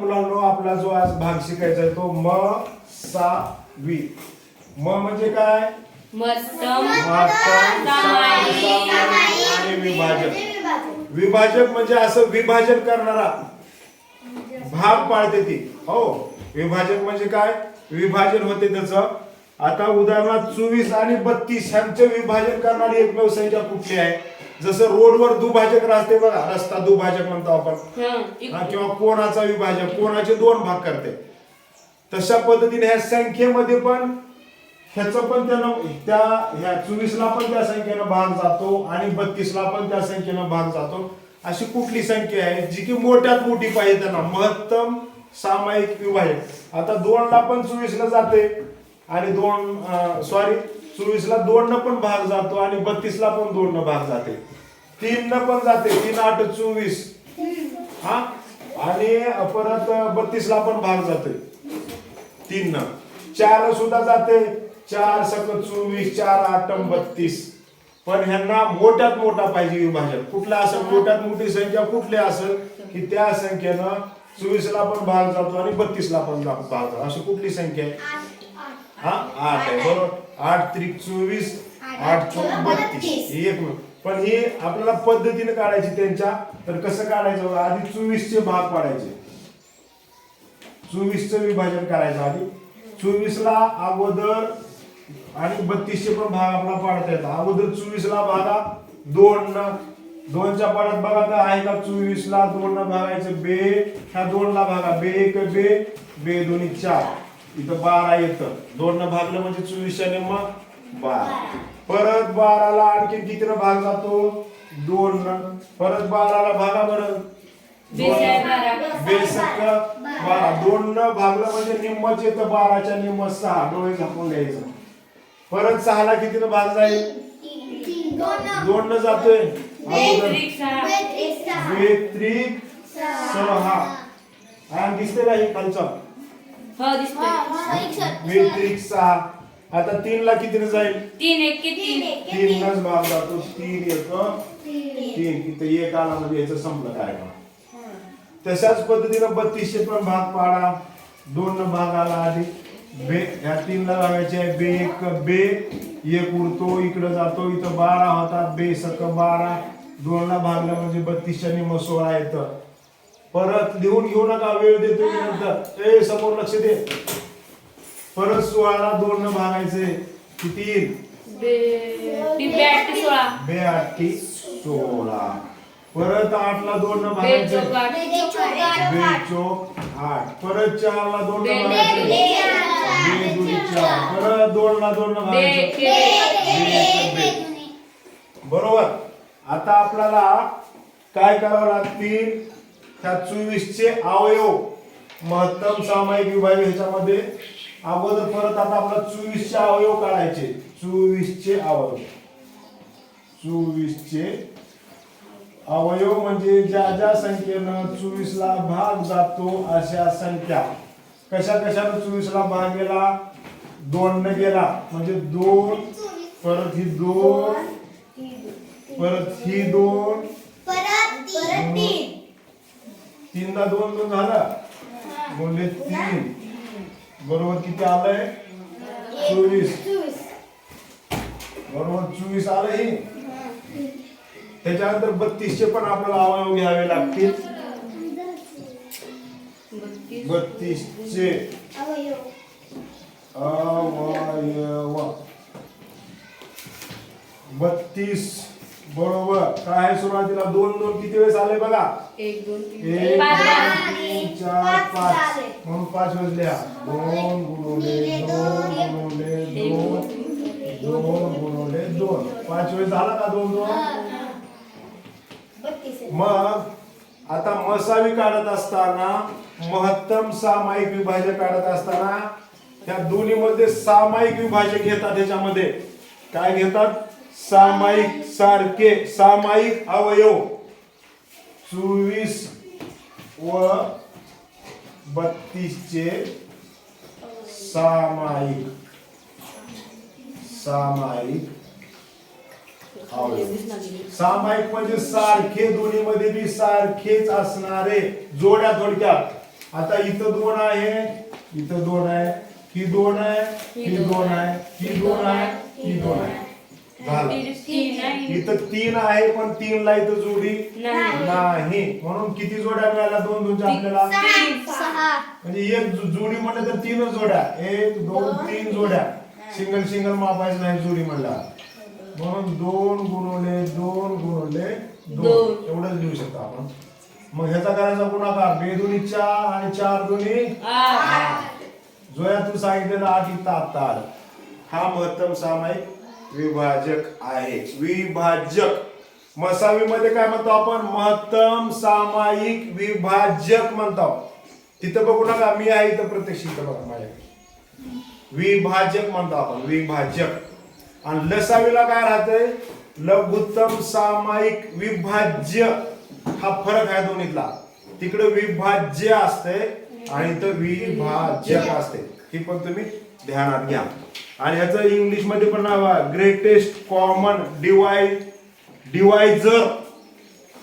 मुलांनो आपला जो आज भाग शिकायचा आहे तो म सा वि म म्हणजे काय आणि विभाजक विभाजक म्हणजे असं विभाजन करणारा. भाग पाळते ती. हो विभाजक म्हणजे काय? विभाजन होते त्याचं. आता उदाहरणार्थ चोवीस आणि बत्तीस ह्यांचं विभाजन करणारी एकमेव संख्या कुठली आहे? जसं रोडवर दुभाजक राहते बघा रस्ता दुभाजक म्हणतो आपण. हं. किंवा कोणाचा विभाजक कोणाचे दोन भाग करते. तशा पद्धतीने ह्या संख्येमध्ये पण ह्याचं पण त्यानं त्या ह्या चोवीसला पण त्या संख्येनं भाग जातो आणि बत्तीसला पण त्या संख्येनं भाग जातो. अशी कुठली संख्या आहे जी की मोठ्यात मोठी पाहिजे त्यांना. महत्तम सामायिक विभाजक. आता दोनला पण चोवीसला जाते आणि दोन सॉरी चोवीसला दोन न पण भाग जातो आणि बत्तीसला पण दोन न भाग जाते. तीन न पण जाते तीन आठ चोवीस. हा? आणि परत बत्तीस ला पण भाग जातोय तीन न. चार सुद्धा जाते. चार सक चोवीस चार आठ बत्तीस. पण ह्यांना मोठ्यात मोठा पाहिजे विभाजन. कुठला असं मोठ्यात मोठी संख्या कुठली असेल की त्या संख्येनं चोवीस ला पण भाग जातो आणि बत्तीस ला पण भाग जातो. अशी कुठली संख्या आहे? हा? आठ आहे. बरोबर. आठ त्रिक चोवीस आठ चौक बत्तीस एक मिनिट. पण हे आपल्याला पद्धतीने काढायची त्यांच्या. तर कसं काढायचं आधी चोवीस चे भाग पाडायचे. चोवीस च विभाजन करायचं आधी. चोवीसला अगोदर आणि बत्तीसचे पण भाग आपला पाडता येतात. अगोदर चोवीसला भागा दोन दोनच्या पाण्यात बघा तर आहे का चोवीस ला दोन भागायचं? बे. ह्या दोन ला भागा. बे एक बे. बे दोन्ही चार. इथं बारा येतं. दोन न भागलं म्हणजे चोवीसच्या मग बारा. परत बाराला आणखी किती न भाग जातो? दोन. परत बाराला भागा बरं. बेसक बारा. दोन न भागलं म्हणजे निम्मच येतं. बाराच्या निम्म सहा. डोळे झाकून द्यायचं. परत सहाला किती भाग जाईल? दोन न जातोय सहा. आणि दिसते का हे खालचं? हो दिसतोय. बेत्रिक सहा. आता तीन ला किती न जाईल तीन. एक के तीन तीन. भाग जातो. तीन येतो. तीन इथं एक आला म्हणजे याचं संपलं काय का तशाच पद्धतीनं बत्तीसशे पण भाग पाडा. दोन न भाग आला आधी. बे ह्या तीन ला लावायचे आहे. बे एक बे. एक उरतो इकडं जातो इथं बारा होता बे सक बारा. दोन ला भागलं म्हणजे बत्तीसच्या निम सोळा येतं. परत लिहून घेऊ नका वेळ देतो नंतर. ए समोर लक्ष दे. परत सोळाला दोन न भागायचे किती येईल बे- ती सोळा. बे आठी सोळा. परत आठला दोन न भागायचे आठ. बे चौक आठ. परत चारला दोन न बे- भागायचे बे- दुनी चार. परत दोन ला दोन न भागायचे. बरोबर. आता आपल्याला काय करावं लागतील? त्या चोवीस चे अवयव. महत्तम सामायिक विभाग ह्याच्यामध्ये अगोदर परत आता आपला चोवीस चे अवयव काढायचे. चोवीस चे अवयव. चोवीस चे अवयव म्हणजे ज्या ज्या संख्येनं चोवीस ला भाग जातो अशा संख्या. कशा कशानं चोवीस ला भाग गेला? दोन न गेला. म्हणजे दोन परत ही दोन परत ही दोन. तीनदा दोन दोन झालं? बोलले तीन. बरोबर किती आलंय? चोवीस. बरोबर चोवीस आलं ही त्याच्यानंतर बत्तीसचे पण आपल्याला अवयव घ्यावे लागतील. बत्तीस. बत्तीसचे. अवयव. बत्तीस. बरोबर. काय आहे सुरुवातीला? दोन दोन किती वेळेस आले बघा? एक दोन तीन. एक पाच दोन तीन चार पाच म्हणून पाच वेळेस लिहा दोन गुणवले दोन गुणवले दोन. दोन गुणवले दोन. पाच वेळेस झाला का दोन दोन? मग आता मसावी काढत असताना महत्तम सामायिक विभाजक काढत असताना त्या दोन्ही मध्ये सामायिक विभाजक घेतात त्याच्यामध्ये काय घेतात? सामायिक सारखे सामायिक अवयव. चोवीस व बत्तीस चे सामायिक सामायिक अवयव. सामायिक म्हणजे सारखे दोन्ही मध्ये बी सारखेच असणारे जोड्या थोडक्यात. आता इथं दोन आहे इथं दोन आहे ही दोन आहे ही दोन आहे ही दोन आहे ही दोन आहे. इथं तीन आहे पण तीन ला इथं जोडी नाही. नाही. म्हणून किती जोड्या मिळाल्या? दोन दोनच्या आपल्याला? सहा. म्हणजे एक जोडी म्हणलं तर तीनच जोड्या. एक दोन तीन जोड्या. सिंगल सिंगल मापायचं नाही जोडी म्हणला म्हणून दोन गुणवले दोन गुणवले दोन. दोन. एवढंच लिहू शकतो आपण. मग ह्याचा करायचा गुणाकार. बेदुनी चार आणि चार दोन्ही जोया तू सांगितलेलं आठ इथं आता आलं. हा महत्तम सामायिक विभाजक आहे विभाजक. मसावीमध्ये काय म्हणतो आपण? महत्तम सामायिक विभाजक म्हणतो. तिथं बघू नका मी आहे इथं प्रत्यक्ष इथं बघा माझ्या. विभाजक म्हणतो आपण विभाजक. आणि लसावीला काय राहतंय? लघुत्तम सामायिक विभाज्य. हा फरक आहे दोन्हीतला. तिकडे विभाज्य असते आणि इथं विभाजक असते ही पण तुम्ही ध्यानात घ्या. आणि ह्याचं इंग्लिशमध्ये पण नाव आहे. ग्रेटेस्ट कॉमन डिवाइड डिवायझर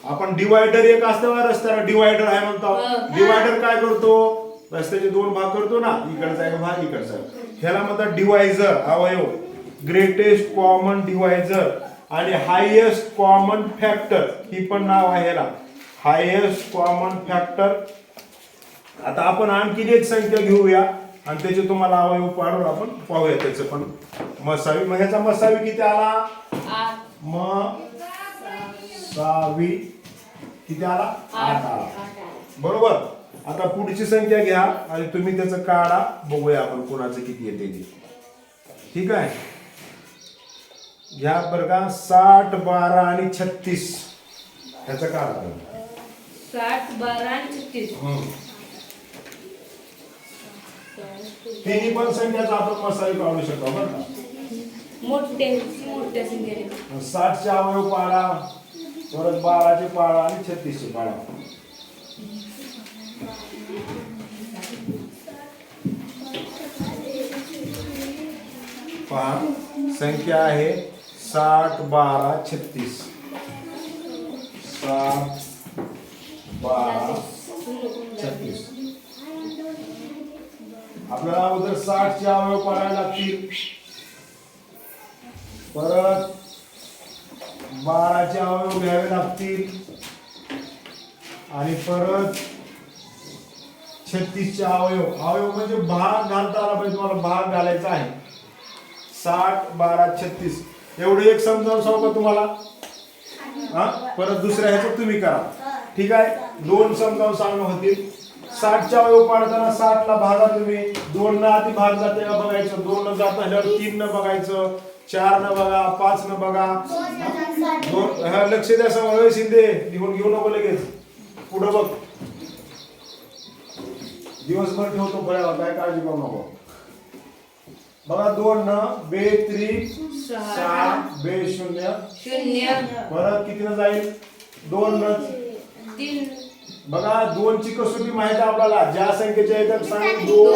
आपण डिवायडर एक असतं बघा रस्त्यावर डिवायडर आहे म्हणतो. हं. डिवायडर काय करतो? रस्त्याचे दोन भाग करतो ना. इकडचा एक भाग इकडचा. ह्याला म्हणतात डिवायझर अवयव. ग्रेटेस्ट कॉमन डिवायझर आणि हायेस्ट कॉमन फॅक्टर ही पण नाव आहे ह्याला. हायेस्ट कॉमन फॅक्टर आता आपण आणखीन एक संख्या घेऊया. आणि त्याचे तुम्हाला अवयव पाडून आपण पाहूया त्याचं पण. मसावी मग ह्याचा मसावी किती आला? म सावी किती आला? आठ आला. बरोबर? आता पुढची संख्या घ्या आणि तुम्ही त्याचं काढा. बघूया आपण कोणाचं किती येते ते ठीक आहे? घ्या बरं का. साठ बारा आणि छत्तीस. ह्याचं काढा. साठ बारा आणि छत्तीस. तिन्ही पण संख्याचा आपण मसाले काढू शकतो बरं का? मोठे मोठ्या संख्येने साठचे अवयव पाडा परत बाराचे पाडा आणि छत्तीसचे पाडा. पहा संख्या आहे साठ बारा छत्तीस. साठ बारा छत्तीस. आपल्याला अगोदर साठचे अवयव पाडायला लागतील. परत बाराचे अवयव घ्यावे लागतील. आणि परत छत्तीसचे अवयव अवयव म्हणजे भाग घालता आला पाहिजे तुम्हाला भाग घालायचा आहे. साठ बारा छत्तीस. एवढं एक समजावून सांगू का तुम्हाला? हा? परत दुसऱ्या ह्याचं तुम्ही करा. ठीक आहे? दोन समजावून सांगणं होतील. साठच्या अवयव पाडताना साठला भागा तुम्ही. दोन न आधी भाग जाते का बघायचं? दोन न जात तीन न बघायचं. चार न बघा पाच न बघा. दोन हा लक्ष द्या समोर शिंदे लिहून घेऊ नको लगेच. पुढं बघ. दिवसभर ठेवतो फळ्यावर. काय काळजी करू नको. बघा दोन न बे त्रिक सहा बे शून्य. शून्य. परत किती न जाईल? दोन न तीन. बघा दोनची कसोटी माहिती आहे आपल्याला. ज्या संख्येच्या एकक सांग दोन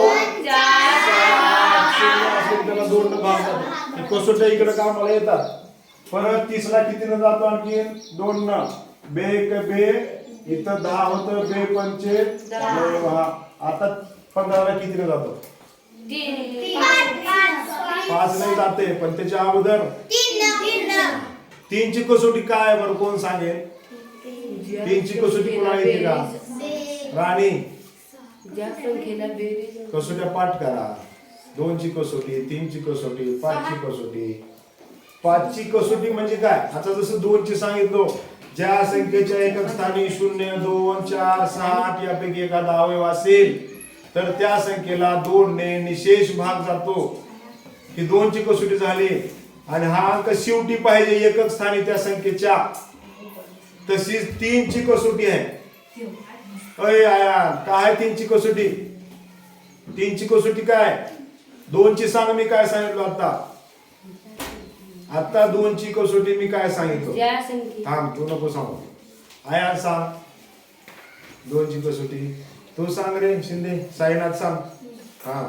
त्याला दोन न भाग जातो. हे कसोट्या इकडे कामाला येतात. परत तीसला किती न जातो आणखी दोन न बे एक बे इथं दहा होतं बे पंचे. आता पंधराला किती न जातो? तीन. पाच नाही जाते पण त्याच्या अगोदर तीनची कसोटी काय आहे बरं? कोण सांगेल? तीनची कसोटी कोणाला येते का? राणी. ज्या संख्येला बेरीज. कसोट्या पाठ करा. दोनची कसोटी तीनची कसोटी पाचची कसोटी. पाचची कसोटी म्हणजे काय? आता जसं दोनची सांगितलो ज्या संख्येच्या एकक स्थानी शून्य दोन चार सहा आठ यापैकी एखादा अवयव असेल तर त्या संख्येला दोन ने निशेष भाग जातो. ही दोनची कसोटी झाली. आणि हा अंक शेवटी पाहिजे एकक स्थानी त्या संख्येच्या. तशीच तीनची कसोटी आहे. अय आया काय तीनची कसोटी तीनची कसोटी काय? दोनची सांग मी काय सांगितलं आता आता दोनची कसोटी मी काय सांगितलं? थांब तू नको सांगू. आया सांग. दोनची कसोटी तू सांग रे शिंदे. साईनाथ सांग. हा.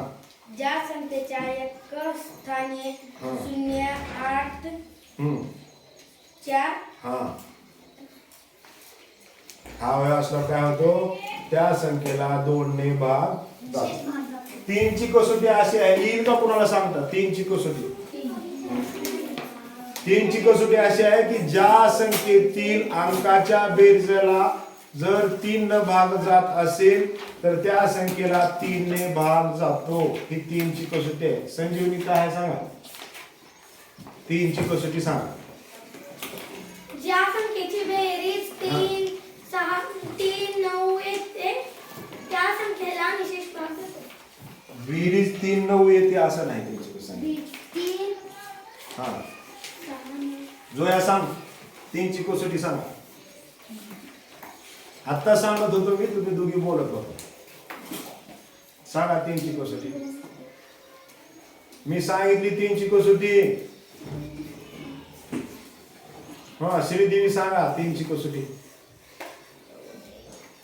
ज्या संख्येच्या एक स्थानी. शून्य आठ चार हा. हा वय असला काय होतो? त्या संख्येला दोनने भाग जातो. तीनची कसोटी अशी आहे येईल का कुणाला सांगता? तीनची कसोटी तीनची कसोटी अशी आहे की ज्या संख्येतील अंकाच्या बेरजेला जर तीन न भाग जात असेल तर त्या संख्येला तीनने भाग जातो. ही तीनची कसोटी आहे. संजीवनी काय आहे सांगा? तीनची कसोटी सांगा. ज्या संख्येची बेरीज तीन सहा तीन नऊ येते त्या संख्येला निशेष भाग बेरीज तीन नऊ येते असं नाही त्यांची तीन. हा. सहा नऊ. जोया सांग. तीनची कसोटी सांगा. आत्ता सांगत होतो मी तुम्ही दोघी बोलत होतो सांगा तीनची कसोटी मी सांगितली तीनची कसोटी हा श्रीदेवी सांगा तीनची कसोटी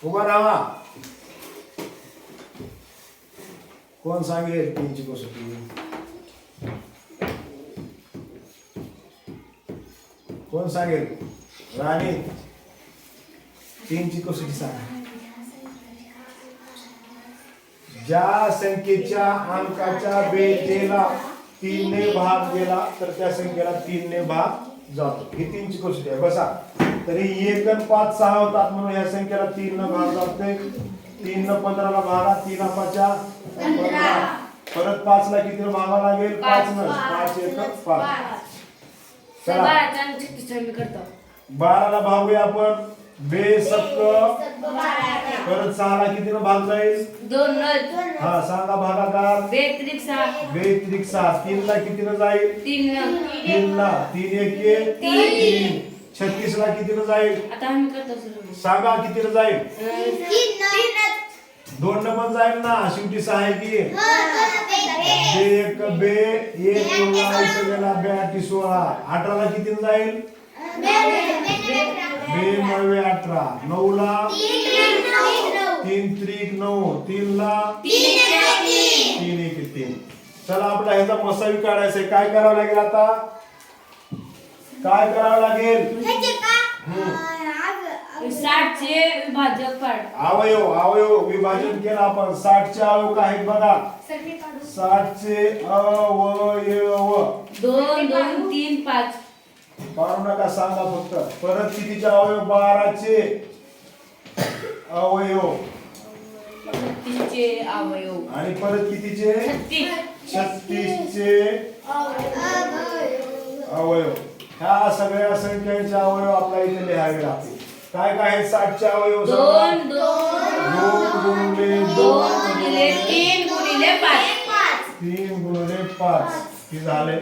उभा राहा. कोण सांगेल तीनची कसोटी? कोण सांगेल? राणी. तीनची कसोटी सांगा. ज्या संख्येच्या अंकाच्या बेटेला तीनने भाग गेला तर त्या संख्येला तीनने भाग जातो. ही तीनची कसोटी आहे. बसा. तरी एक आणि पाच सहा होतात म्हणून या संख्येला तीन न भाग जातोय. तीन न पंधराला भागा तीन पंधरा. परत पाचला किती भागा लागेल? पाच न पाच एक पाच. चला. बाराला भागूया आपण. बेसक्क परत सहाला किती भाग जाईल? दोन न. हा सांगा भागाकार. बेत्रिक सहा. बेत्रिक सहा. तीनला कितीनं जाईल? तीन न. तीनला. तीन एक एक. तीन छत्तीसला कितीनं जाईल? आता आम्ही करतो सुरू. सांगा कितीनं जाईल? अं, दोन नंबर जाईल ना. शेवटी सहा आहे की? बे एक बे एक एवढा गेला बे सोळा. अठराला कितीनं जाईल? बे नव्वे अठरा. नऊला? तीन त्रिक नऊ. तीनला? तीन एक तीन. चला आपला ह्याचा मसावी काढायचा आहे. काय करावं लागेल आता? काय करावं लागेल? साठचे विभाजक पाड. अवयव अवयव विभाजन केलं आपण. साठचे अवयव काय आहेत बघा. साठचे अवयव. दोन दोन तीन पाच. पाडू नका सांगा फक्त. परत कितीचे अवयव? बाराचे अवयव. छत्तीसचे अवयव. आणि परत कितीचे? छत्तीस. छत्तीसचे अवयव. ह्या सगळ्या संख्यांचे अवयव आपल्या इथे लिहावे लागतील. काय काय आहेत साठचे अवयव. दोन दोन दोन गुणिले दोन. दोन गुणिले तीन गुणिले पाच. तीन गुणिले पाच. किती झाले.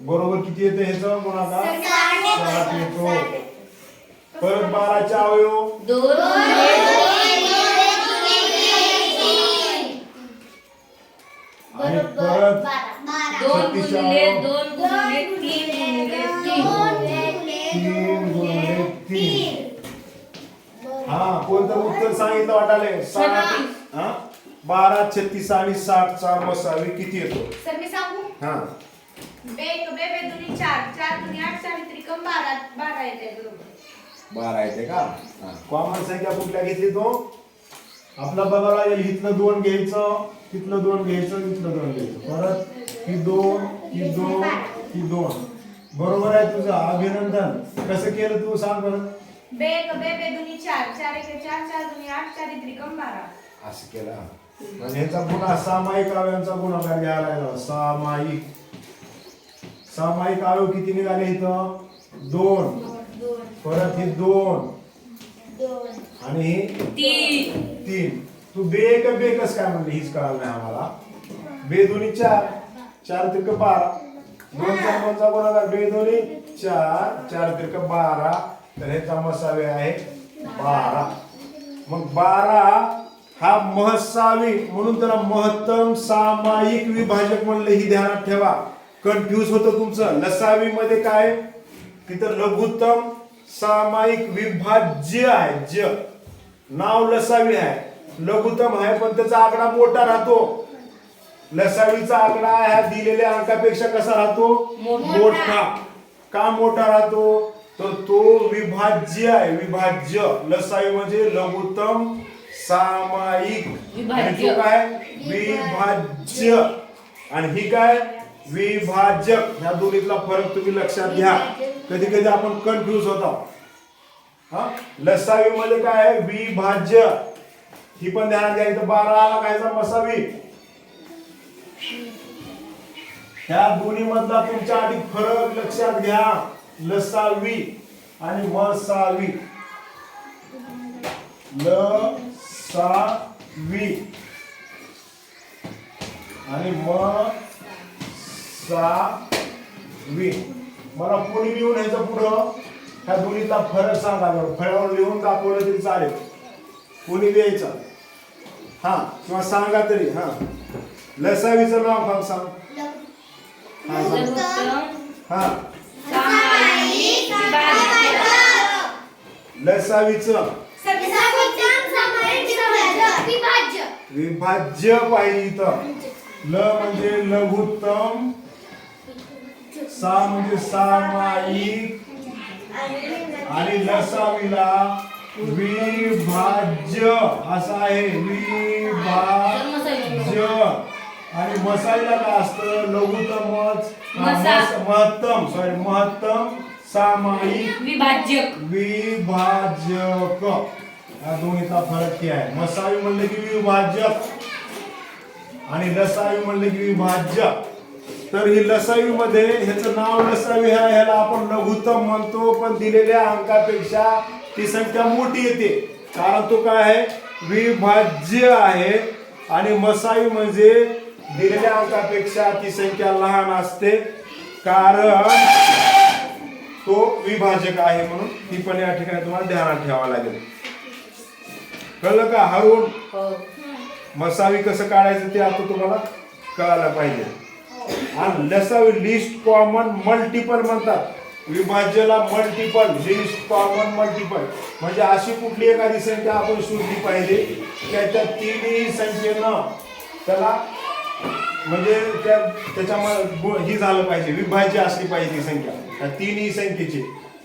बरोबर किती येते ह्याचं? गुणाकार साठ येतो. परत बाराचे अवयव? दोन. आणि परत दोन गुणिले दोन गुणिले तीन गुणिले तीन गुणिले तीन हा कोणतं उत्तर सांगितलं वाटाले? साठ हा? बारा छत्तीस आणि साठचा मसावी किती येतो? सर मी सांगू? हा. एक बे बे दुनी चार. चार दुनी आठ चार त्रिकम बारा. बारा येते बरोबर. बारा येते का? कॉमन संख्या कुठल्या घेतली तो? आपला बघावं लागेल इथलं दोन घ्यायचं तिथलं दोन घ्यायचं इथलं दोन घ्यायचं. परत ही दोन ही दोन ही दोन. बरोबर आहे तुझं अभिनंदन. कसं केलं तू सांग बरं? बे एक बे बे दुनी चार. चार एक चार चार दुनी आठ चार त्रिकम बारा. असं केलं. म्हणजे ह्याचा गुन्हा सामायिक अवयवांचा गुणाकार घ्यायला लागला. सामायिक. सामायिक अवयव किती निघाले इथं? दोन. परत हे दोन. आणि हे तीन. तीन. तू बे का बे कस काय म्हणले हीच कळालं नाही आम्हाला. बे दोन्ही चार. चार तिरक बारा. दोन चार दोनचा गुणाकार बे दोन्ही चार. चार तिरक बारा. तर ह्याचा मसावे आहे बारा. मग बारा हा महसावी म्हणून त्याला महत्तम सामायिक विभाजक म्हणलं ही ध्यानात ठेवा. कन्फ्यूज होतं तुमचं. लसावी मध्ये काय? तिथं लघुत्तम सामायिक विभाज्य आहे ज नाव लसावी आहे. लघुत्तम आहे पण त्याचा आकडा मोठा राहतो. लसावीचा आकडा ह्या दिलेल्या अंकापेक्षा कसा राहतो? मोठा. का मोठा राहतो? तर तो विभाज्य आहे विभाज्य. लसाई म्हणजे लघुत्तम सामायिक. विभाज्य. आणि तो काय? विभाज्य. आणि ही काय? विभाजक. ह्या दोन्हीतला फरक तुम्ही लक्षात घ्या. कधी कधी आपण कन्फ्यूज होतो. हा? लसावी मध्ये काय आहे? विभाज्य. ही पण ध्यानात घ्यायचं बारा आला कायचा मसावी. ह्या दोन्ही मधला तुमच्या आधी फरक लक्षात घ्या. लसावी आणि मसावी वी आणि म सा वी मला कोणी लिहून यायचं पुढं. ह्या दोन्हीचा फरक सांगा बरं फळावर लिहून दाखवलं तरी चालेल. कोणी लिहायचं? हा किंवा सांगा तरी हा. लसावीचं नाव सांग सांग. हा सांग. हा. लसावीचं. विभाज्य विभाज्य पाहिजे इथं. ल म्हणजे लघुत्तम सा म्हणजे सामायिक आणि लसावीला विभाज्य. असं आहे विभाज्य. आणि मसाईला काय असतं. मस- महत्तम सॉरी महत्तम सामायिक विभाज्यक. विभाजक या दोन्हीचा फरक काय आहे. मसावी म्हणले की विभाजक आणि लसावी म्हणले की विभाज्य. तर ही लसावी मध्ये ह्याचं नाव लसावी आहे ह्याला आपण लघुत्तम म्हणतो पण दिलेल्या अंकापेक्षा ती संख्या मोठी येते. कारण तो काय आहे? विभाज्य आहे. आणि मसावी म्हणजे दिलेल्या अंकापेक्षा ती संख्या लहान असते. कारण तो विभाजक आहे म्हणून ही पण या ठिकाणी तुम्हाला ध्यानात ठेवावं लागेल. कळलं का? हळून हो. मसावी कसं काढायचं ते आता तुम्हाला कळायला पाहिजे. लसावी लिस्ट कॉमन मल्टिपल म्हणतात. विभाज्याला मल्टिपल लिस्ट कॉमन मल्टिपल म्हणजे अशी कुठली एखादी संख्या आपण शोधली पाहिजे त्याच्या तिन्ही संख्येनं त्याला म्हणजे त्या त्याच्यामध्ये ही झालं पाहिजे विभाज्य असली पाहिजे ती संख्या. त्या तिन्ही संख्येची.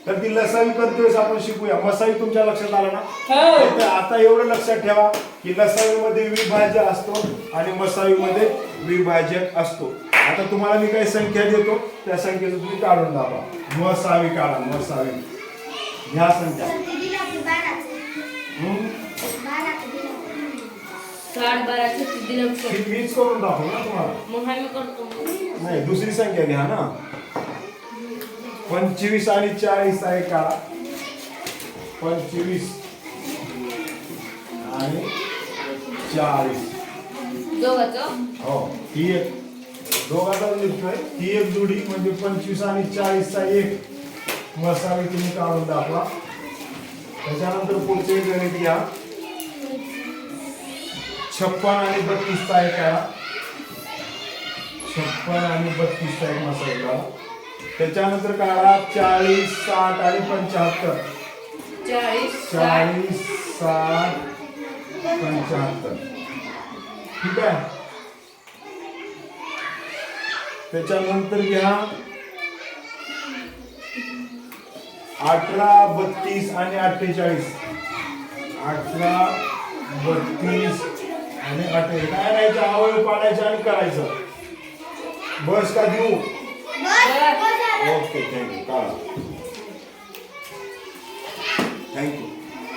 तर ती लसावी करतोय आपण शिकूया. मसावी तुमच्या लक्षात आला ना? तर आता एवढं लक्षात ठेवा की लसावीमध्ये विभाज्य असतो आणि मसावीमध्ये विभाजक असतो. आता तुम्हाला मी काही संख्या देतो त्या संख्येचं तुम्ही काढून दाखवा मसावी काढा मसावी ह्या संख्या. मीच करून दाखवू ना तुम्हाला. नाही दुसरी संख्या घ्या ना. पंचवीस आणि चाळीस आहे काढा. पंचवीस आणि चाळीस. हो ही एक दोघाचा लिहितोय ही एक जोडी म्हणजे पंचवीस आणि चाळीसचा एक मसावी तुम्ही काढून दाखवा. त्याच्यानंतर पुढचे गणित घ्या छप्पन आणि बत्तीसचा एक काढा छप्पन आणि बत्तीसचा एक मसाला काढा त्याच्यानंतर काढा चाळीस साठ आणि पंच्याहत्तर. चाळीस साठ पंच्याहत्तर. ठीक आहे? त्याच्यानंतर घ्या. अठरा बत्तीस आणि अठ्ठेचाळीस. अठरा बत्तीस आणि अठ्ठेचाळीस. काय राहायचं? आवळ पाडायचं आणि करायचं. बस का घेऊ? Okay thank you thank you